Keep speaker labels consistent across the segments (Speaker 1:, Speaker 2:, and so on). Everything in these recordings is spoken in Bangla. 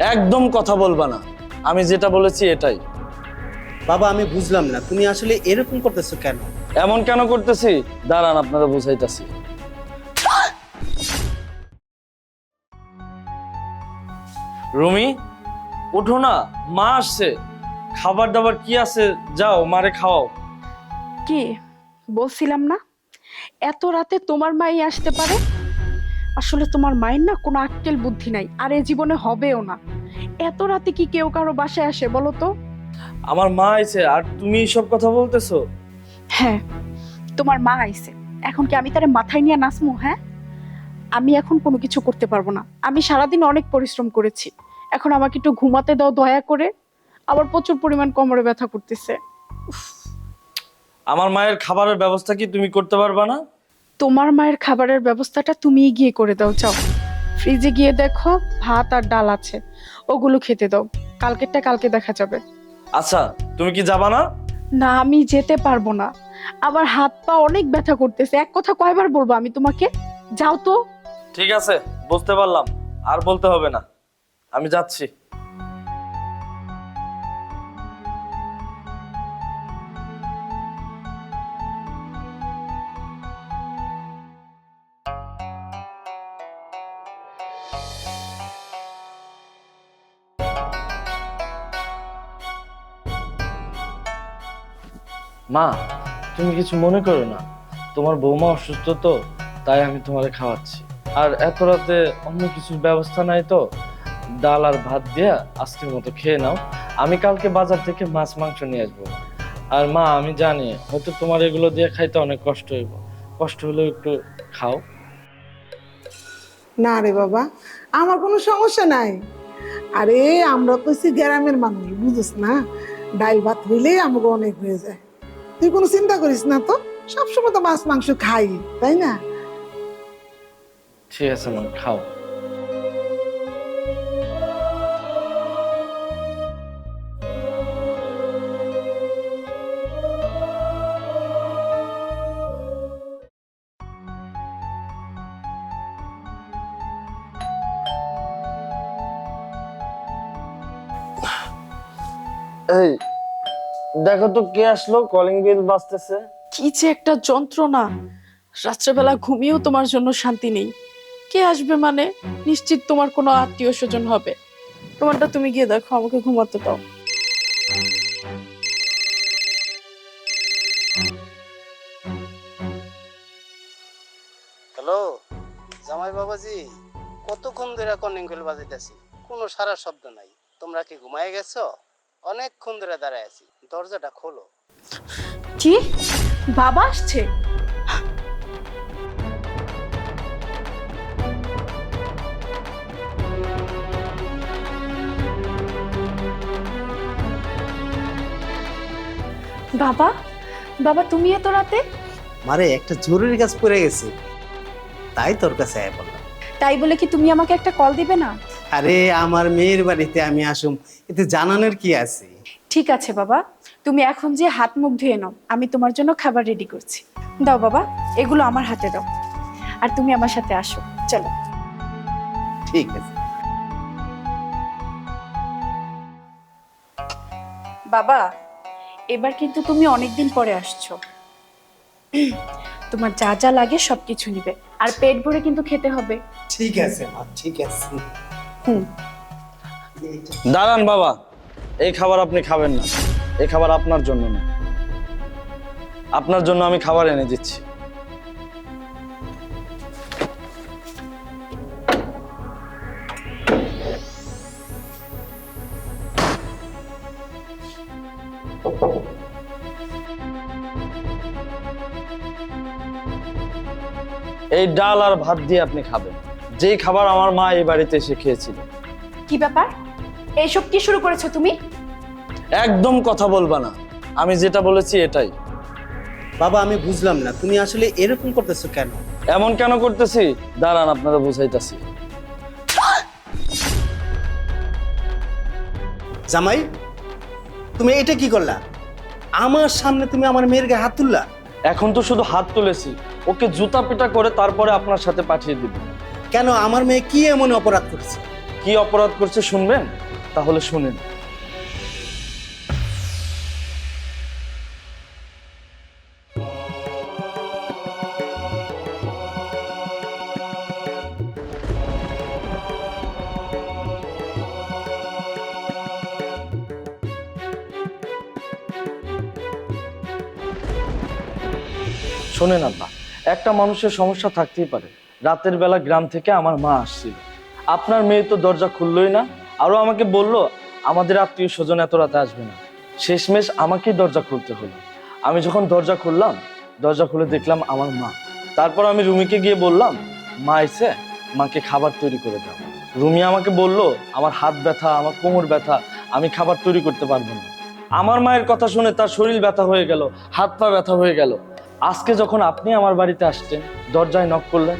Speaker 1: একদম কথা বলবা না। আমি যেটা বলেছি এটাই।
Speaker 2: বাবা আমি বুঝলাম না। তুমি আসলে এরকম করতেছো কেন?
Speaker 1: এমন কেন করতেছি? দাঁড়ান আপনারা বুঝাইতাছি। রুমি উঠো না মা আসছে। খাবার দাবার কি আছে? যাও মারে খাওয়াও।
Speaker 3: কি? বলছিলাম না? এত রাতে তোমার মাই আসতে পারে? আসলে তোমার মায়ের না কোনো আক্কেল বুদ্ধি নাই আর এ জীবনে হবেও না। এত রাতে কি কেউ কারও বাসায় আসে বলো তো?
Speaker 1: আমার মা আইছে আর তুমি সব কথা বলতেছো?
Speaker 3: হ্যাঁ তোমার মা আইছে। এখন কি আমি তারে মাথায় নিয়ে নাচমু হ্যাঁ? আমি এখন কোনো কিছু করতে পারব না। আমি সারাদিন অনেক পরিশ্রম করেছি। এখন আমাকে একটু ঘুমাতে দাও দয়া করে। আবার প্রচুর পরিমাণ কোমরে ব্যথা করতেছে।
Speaker 1: আমার মায়ের খাবারের ব্যবস্থা কি তুমি করতে পারবা না?
Speaker 3: তোমার মায়ের খাবারের ব্যবস্থাটা তুমিই গিয়ে করে দাও চাও ফ্রিজে গিয়ে দেখো ভাত আর ডাল আছে। ওগুলো খেতে দাও। কালকেরটা কালকে দেখা যাবে।
Speaker 1: আচ্ছা তুমি কি যাবা না?
Speaker 3: না আমি যেতে পারব না। আমার হাত পা অনেক ব্যথা করতেছে। এক কথা কয়বার বলব আমি তোমাকে? যাও তো।
Speaker 1: ঠিক আছে বুঝতে পারলাম। আর বলতে হবে না। আমি যাচ্ছি। মা, তুমি কিছু মনে করো না। তোমার বৌমা অসুস্থ তো, তাই আমি তোমারে খাওয়াচ্ছি। আর এত রাতে অন্য কিছুর ব্যবস্থা নাই তো? ডাল আর ভাত দিয়া আজকের মতো খেয়ে নাও। আমি কালকে বাজার থেকে মাছ, মাংস নিয়ে আসব। আর মা, আমি জানি, হয়তো তোমার এগুলো দিয়ে খাইতে অনেক কষ্ট হইব। কষ্ট হলেও একটু খাও।
Speaker 4: না রে বাবা, আমার কোনো সমস্যা নাই। আরে, আমরা কইছি গ্রামের মানুষ বুঝিস না? ডাল, ভাত হইলে আমাকে অনেক হয়ে যায়। তুই কোনো চিন্তা করিস না তো? সবসময় তো মাছ মাংস খাই তাই না?
Speaker 1: ঠিক আছে মা খাও। এই দেখো তো কে আসলো? কলিং বেল বাজতেছে।
Speaker 3: কি যে একটা যন্ত্রণা। রাত্রেবেলা ঘুমিয়েও তোমার জন্য শান্তি নেই। কে আসবে মানে? নিশ্চিত তোমার কোনো আত্মীয় স্বজন হবে। তোমারটা তুমি গিয়ে দেখো আমাকে ঘুমাতে দাও।
Speaker 2: হ্যালো জামাই বাবাজি কতক্ষণ ধরে কলিং বেল বাজাইতেছি? কোনো সারা শব্দ নাই। তোমরা কি ঘুমায় গেছো? অনেকক্ষণ ধরে দাঁড়ায় আছি। দরজাটা খোলো।
Speaker 3: কি বাবা আসছে। বাবা বাবা তুমি এত রাতে?
Speaker 2: মারে একটা জরুরি কাজ পড়ে গেছে। তাই তোর কাছে আয় বললাম
Speaker 3: তাই বলে কি তুমি আমাকে একটা কল দিবে না?
Speaker 2: আরে আমার মেয়ের বাড়িতে আমি আসুম। এতে জানানোর কি আছে?
Speaker 3: ঠিক আছে বাবা তুমি এখন যে হাত মুখ ধুয়ে নাও আমি তোমার জন্য খাবার রেডি করছি। দাও বাবা এগুলো আমার হাতে দাও। আর তুমি আমার সাথে আসো চলো।
Speaker 2: ঠিক আছে।
Speaker 3: বাবা এবার কিন্তু তুমি অনেকদিন পরে আসছো। তোমার যা যা লাগে সবকিছু নিবে আর পেট ভরে কিন্তু খেতে হবে।
Speaker 2: ঠিক আছে মা ঠিক আছে।
Speaker 1: দাঁড়ান বাবা, এই খাবার আপনি খাবেন না। এই খাবার আপনার জন্য না। আপনার জন্য আমি খাবার এনে দিচ্ছি। এই ডাল আর ভাত দিয়ে আপনি খাবেন। যেই খাবার আমার মা এই বাড়িতে এসে খেয়েছিল।
Speaker 3: কি ব্যাপার? এইসব কি শুরু করেছ তুমি?
Speaker 1: একদম কথা বলবা না। আমি যেটা বলেছি এটাই।
Speaker 2: বাবা আমি বুঝলাম না। তুমি আসলে এরকম করতেছো কেন?
Speaker 1: এমন কেন করতেছি? দাঁড়ান আপনারা বুঝাইতাছি।
Speaker 2: জামাই তুমি এটা কি করলা? আমার সামনে তুমি আমার মেয়ের গায়ে হাত তুললা?
Speaker 1: এখন তো শুধু হাত তুলেছি। ওকে জুতা পিটা করে তারপরে আপনার সাথে পাঠিয়ে দিব।
Speaker 2: কেন আমার মেয়ে কি এমন অপরাধ করেছে?
Speaker 1: কি অপরাধ করছে শুনবেন? তাহলে শুনেন। শোনেন আব্বা, একটা মানুষের সমস্যা থাকতেই পারে। রাতের বেলা গ্রাম থেকে আমার মা আসছিল। আপনার মেয়ে তো দরজা খুললোই না, আরও আমাকে বলল, আমাদের আত্মীয় স্বজন এত রাতে আসবে না। শেষমেশ আমাকেই দরজা খুলতে হলো। আমি যখন দরজা খুললাম, দরজা খুলে দেখলাম আমার মা। তারপর আমি রুমিকে গিয়ে বললাম, মা এসে মাকে খাবার তৈরি করে দাও। রুমি আমাকে বলল, আমার হাত ব্যথা, আমার কোমর ব্যথা, আমি খাবার তৈরি করতে পারব না। আমার মায়ের কথা শুনে তার শরীর ব্যথা হয়ে গেল, হাত পা ব্যথা হয়ে গেল। আজকে যখন আপনি আমার বাড়িতে আসছেন, দরজায় নক করলেন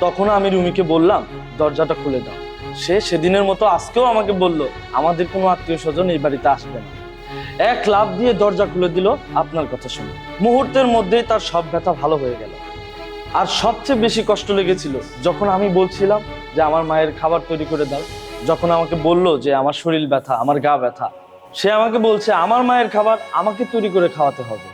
Speaker 1: তখন আমি রুমিকে বললাম, দরজাটা খুলে দাও। সে সেদিনের মতো আজকেও আমাকে বলল, আমাদের কোনো আত্মীয় স্বজন এই বাড়িতে আসবে না। এক লাভ দিয়ে দরজা খুলে দিল আপনার কথা শুনে। মুহূর্তের মধ্যেই তার সব ব্যথা ভালো হয়ে গেল। আর সবচেয়ে বেশি কষ্ট লেগেছিল যখন আমি বলছিলাম যে, আমার মায়ের খাবার তৈরি করে দাও। যখন আমাকে বলল যে, আমার শরীর ব্যথা, আমার গা ব্যথা। সে আমাকে বলছে, আমার মায়ের খাবার আমাকে তৈরি করে খাওয়াতে হবে।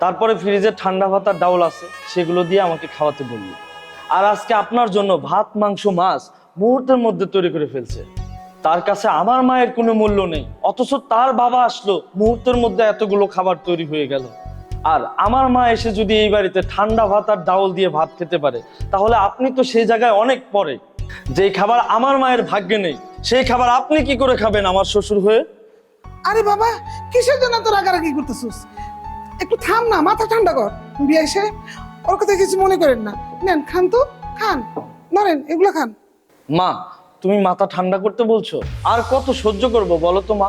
Speaker 1: তারপরে ফ্রিজে ঠান্ডা ভাতার ডাউল আছে, সেগুলো দিয়ে আমাকে খাওয়াতে বলল। আর আজকে আপনার জন্য ভাত, মাংস, মাছ মুহূর্তের মধ্যে তৈরি করে ফেলছে। তার কাছে আমার মায়ের কোনো মূল্য নেই, অথচ তার বাবা আসলো, মুহূর্তের মধ্যে এতগুলো খাবার তৈরি হয়ে গেল। আর আমার মা এসে যদি এই বাড়িতে ঠান্ডা ভাত আর ডাউল দিয়ে ভাত খেতে পারে, তাহলে আপনি তো সেই জায়গায় অনেক পরে। যেই খাবার আমার মায়ের ভাগ্যে নেই, সেই খাবার আপনি কি করে খাবেন আমার শ্বশুর হয়ে?
Speaker 4: আরে বাবা, কিসের জন্য তো রাগারাগি করতেছিস? একটু থাম না, মাথা ঠান্ডা কর। বিয়ে এসে ওর কথা কিছু মনে করেন না। নেন, খান তো, খান। নরেন, এগুলো খান।
Speaker 1: মা, তুমি মাথা ঠান্ডা করতে বলছো? আর কত সহ্য করব বলো তো মা?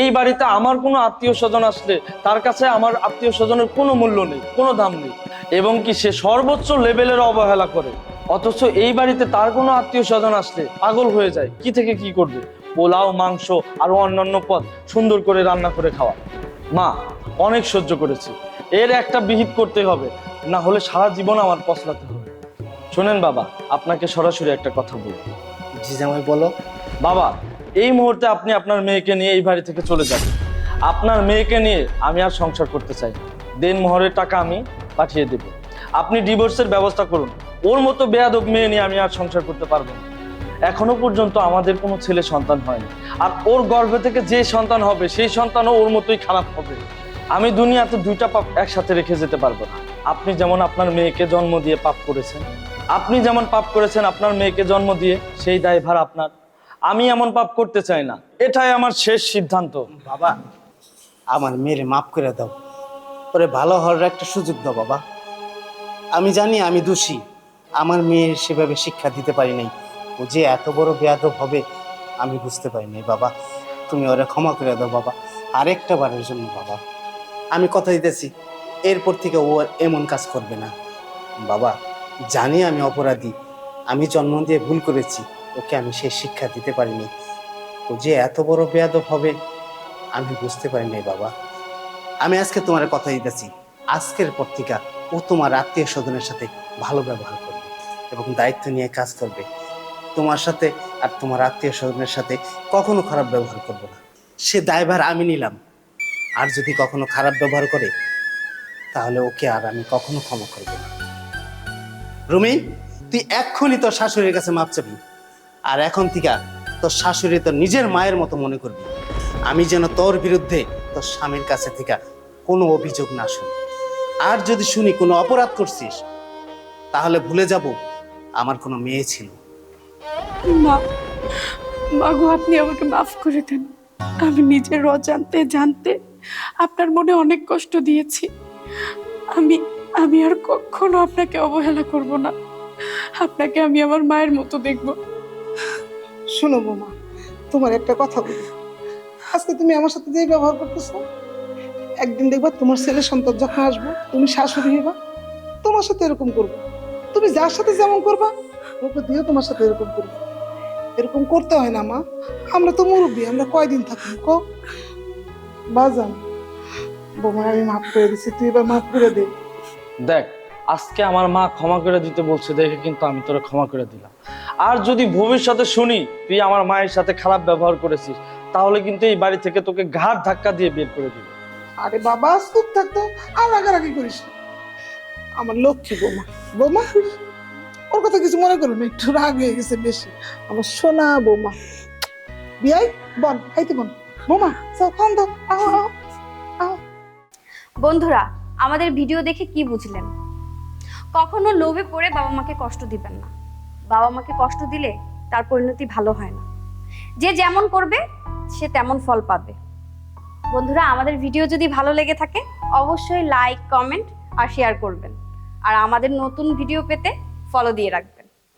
Speaker 1: এই বাড়িতে আমার কোনো আত্মীয় স্বজন আসলে তার কাছে আমার আত্মীয় স্বজনের কোনো মূল্য নেই, কোনো দাম নেই। এবং কি সে সর্বোচ্চ লেভেলের অবহেলা করে? অথচ এই বাড়িতে তার কোনো আত্মীয় স্বজন আসলে পাগল হয়ে যায়, কি থেকে কি করবে? পোলাও, মাংস, আরও অন্যান্য পদ সুন্দর করে রান্না করে খাওয়া। মা, অনেক সহ্য করেছি। এর একটা বিহিত করতে হবে না হলে সারা জীবন আমার পছলাতে হবে। শোনেন বাবা আপনাকে সরাসরি একটা কথা বলব
Speaker 2: জি জামাই বলো।
Speaker 1: বাবা এই মুহূর্তে আপনি আপনার মেয়েকে নিয়ে এই বাড়ি থেকে চলে যাবেন আপনার মেয়েকে নিয়ে আমি আর সংসার করতে চাই। দেন মোহরের টাকা আমি পাঠিয়ে দেব। আপনি ডিভোর্সের ব্যবস্থা করুন। ওর মতো বেয়াদব মেয়ে নিয়ে আমি আর সংসার করতে পারব না। এখনও পর্যন্ত আমাদের কোনো ছেলে সন্তান হয়নি। আর ওর গর্ভে থেকে যে সন্তান হবে সেই সন্তানও ওর মতোই খারাপ হবে। আমি দুনিয়াতে দুইটা পাপ একসাথে রেখে যেতে পারব না। আপনি যেমন আপনার মেয়েকে জন্ম দিয়ে পাপ করেছেন, আপনি যেমন পাপ করেছেন আপনার মেয়েকে জন্ম দিয়ে সেই দায়ভার আপনার। আমি এমন পাপ করতে চাই না। এটাই আমার শেষ সিদ্ধান্ত।
Speaker 2: বাবা, আমার মেয়েরে মাফ করে দাও। পরে ভালো হওয়ার একটা সুযোগ দাও বাবা। আমি জানি আমি দোষী। আমার মেয়ের সেভাবে শিক্ষা দিতে পারি নাই। ও যে এত বড় বেয়াদব হবে, আমি বুঝতে পারি নাই বাবা। তুমি ওরে ক্ষমা করে দাও বাবা। আরেকটা বারের জন্য বাবা। আমি কথা দিতেছি। এরপর থেকে ও আর এমন কাজ করবে না। বাবা, জানি আমি অপরাধী। আমি জন্ম দিয়ে ভুল করেছি। ওকে আমি সেই শিক্ষা দিতে পারিনি। ও যে এত বড় বেয়াদব হবে, আমি বুঝতে পারি নাই, বাবা। আমি আজকে তোমার কথা দিতেছি। আজকের পর থেকে ও তোমার আত্মীয় স্বজনের সাথে ভালো ব্যবহার করবে এবং দায়িত্ব নিয়ে কাজ করবে। তোমার সাথে আর তোমার আত্মীয় স্বজনের সাথে কখনো খারাপ ব্যবহার করব না। সে দায়ভার আমি নিলাম। আর যদি কখনো খারাপ ব্যবহার করে, তাহলে ওকে আর আমি কখনো ক্ষমা করব না। রুমি, তুই এক্ষুনি তোর শাশুড়ির কাছে মাপ চাবি। আর এখন থেকে তোর শাশুড়ি তোর নিজের মায়ের মতো মনে করবি। আমি যেন তোর বিরুদ্ধে তোর স্বামীর কাছে থেকে কোনো অভিযোগ না শুনি। আর যদি শুনি কোনো অপরাধ করছিস, তাহলে ভুলে যাব আমার কোনো মেয়ে ছিল।
Speaker 3: মা আপনি আমাকে মাফ করে দেন। আমি নিজের অজান্তে জানতে আপনার মনে অনেক কষ্ট দিয়েছি। আমি আমি আর কখনো আপনাকে অবহেলা করব না। আপনাকে আমি আমার মায়ের মতো দেখব।
Speaker 4: শোনো বৌমা, তোমার একটা কথা বলি। আজকে তুমি আমার সাথে যে ব্যবহার করতেছো, একদিন দেখবা তোমার ছেলে সন্তান যখন আসব, তুমি শাশুড়ি হবা তোমার সাথে এরকম করব। তুমি যার সাথে যেমন করবা, ওকে দিয়েও তোমার সাথে এরকম করব। এরকম করতে হয় না মা। আমরা তো মুরব্বী, আমরা কয়দিন থাকি কো বাজান বৌমা আমি মাফ করে দিচ্ছি তুই এবার মাফ করে দে।
Speaker 1: দেখ আজকে আমার মা ক্ষমা করে দিতে বলছে দেখে কিন্তু আমি তোরা ক্ষমা করে দিলাম। আর যদি ভবিষ্যতে শুনি তুই আমার মায়ের সাথে খারাপ ব্যবহার করেছিস তাহলে কিন্তু এই বাড়ি থেকে তোকে ঘাট ধাক্কা দিয়ে বের করে দিবে।
Speaker 4: আরে বাবা চুপ থাকতো আর রাগারাগি করিস না। আমার লক্ষ্মী বোমা বোমা ওর কথা কিছু মনে করো না একটু রাগ হয়ে গেছে বেশি। আমার সোনা বৌমা। বিয়াই বন খাইতে বন বৌমা খান দাও। আহ আহ
Speaker 5: বন্ধুরা, আমাদের ভিডিও দেখে কি বুঝলেন? কখনো লোভে পড়ে বাবা মাকে কষ্ট দিবেন না। বাবা মাকে কষ্ট দিলে তার পরিণতি ভালো হয় না। যে যেমন করবে, সে তেমন ফল পাবে। বন্ধুরা, আমাদের ভিডিও যদি ভালো লেগে থাকে, অবশ্যই লাইক কমেন্ট আর শেয়ার করবেন। আর আমাদের নতুন ভিডিও পেতে ফলো দিয়ে রাখবেন।